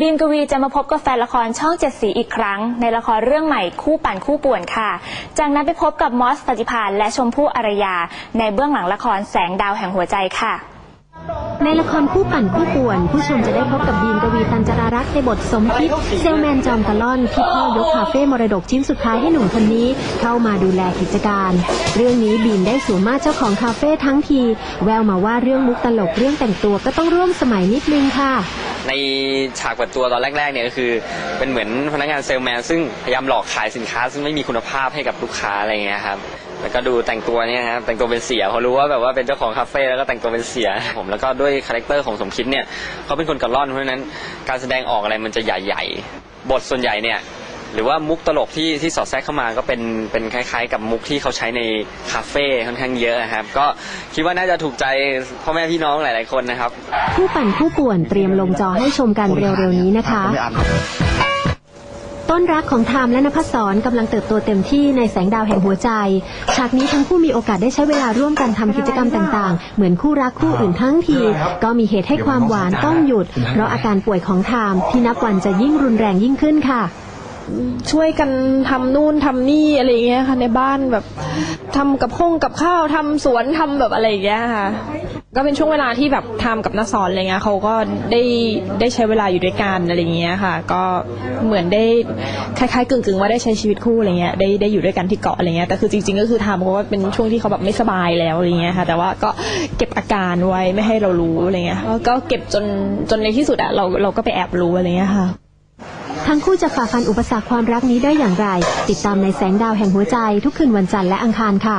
บีมกวีจะมาพบกับแฟนละครช่องเจ็ดสีอีกครั้ง ในละครเรื่องใหม่คู่ปั่นคู่ป่วนค่ะ จากนั้นไปพบกับมอสปฏิพานและชมพู่อารยา ในเบื้องหลังละครแสงดาวแห่งหัวใจค่ะ ในละครคู่ปั่นคู่ป่วน ผู้ชมจะได้พบกับบีมกวีตันจรารักษ์ในบทสมคิด เซลแมนจอมตะล่อนที่พ่อยกคาเฟ่มรดกชิ้นสุดท้ายให้หนุ่มคนนี้ เข้ามาดูแลกิจการ เรื่องนี้บีมได้สวมมาเจ้าของคาเฟ่ทั้งที แววมาว่าเรื่องมุกตลกเรื่องแต่งตัวก็ต้องร่วมสมัยนิดนึงค่ะ ในฉากเปิดตัวตอนแรกๆเนี่ยก็คือ เป็นเหมือนพนักงานเซลแมนซึ่งพยายามหลอกขายสินค้า ซึ่งไม่มีคุณภาพให้กับลูกค้าอะไรเงี้ยครับแล้วก็ดูแต่งตัวเนี่ยครับแต่งตัวเป็นเสียพอรู้ว่าแบบว่าเป็นเจ้าของคาเฟ่แล้วก็แต่งตัวเป็นเสียผมแล้วก็ด้วยคาแรคเตอร์ของสมคิดเนี่ยเขาเป็นคนกระล่อนเพราะฉะนั้นการแสดงออกอะไรมันจะใหญ่ๆบทส่วนใหญ่เนี่ย หรือว่ามุกตลกที่ที่สอดแทรกเข้ามาก็เป็นเป็นคล้าย ๆ กับมุกที่เขาใช้ในคาเฟ่ค่อนข้างเยอะนะครับ ก็คิดว่าน่าจะถูกใจพ่อแม่พี่น้องหลาย ๆ คนนะครับคู่ปั่นคู่ป่วนเตรียมลงจอให้ชมกันเร็วๆนี้นะคะ ต้นรักของไทม์และนภัสสรกำลังเติบโตเต็มที่ในแสงดาวแห่งหัวใจ ฉากนี้ทั้งคู่มีโอกาสได้ใช้เวลาร่วมกันทำกิจกรรมต่างๆ เหมือนคู่รักคู่อื่นทั้งที ก็มีเหตุให้ความหวานต้องหยุด เพราะอาการป่วยของไทม์ที่นับวันจะยิ่งรุนแรงยิ่งขึ้นค่ะ ช่วยกันทำนู่นทำนี่อะไรอย่างเงี้ยค่ะในบ้านแบบทำกับห้องกับข้าวทำสวนทำแบบอะไรอย่างเงี้ยค่ะ ก็เป็นช่วงเวลาที่แบบทำกับนักสอนอะไรเงี้ยเขาก็ได้ได้ใช้เวลาอยู่ด้วยกันอะไรเงี้ยค่ะ ก็เหมือนได้คล้ายๆกึ่งๆ ว่าได้ใช้ชีวิตคู่อะไรเงี้ยได้ได้อยู่ด้วยกันที่เกาะอะไรเงี้ยแต่คือจริง ๆ ก็คือทำเพราะว่าเป็นช่วงที่เขาแบบไม่สบายแล้วอะไรเงี้ยค่ะ แต่ว่าก็เก็บอาการไว้ไม่ให้เรารู้อะไรเงี้ยแล้วก็เก็บจนจนในที่สุดอะเราเราก็ไปแอบรู้อะไรเงี้ยค่ะ ทั้งคู่จะฝ่าฟันอุปสรรคความรักนี้ได้อย่างไร ติดตามในแสงดาวแห่งหัวใจทุกคืนวันจันทร์และอังคารค่ะ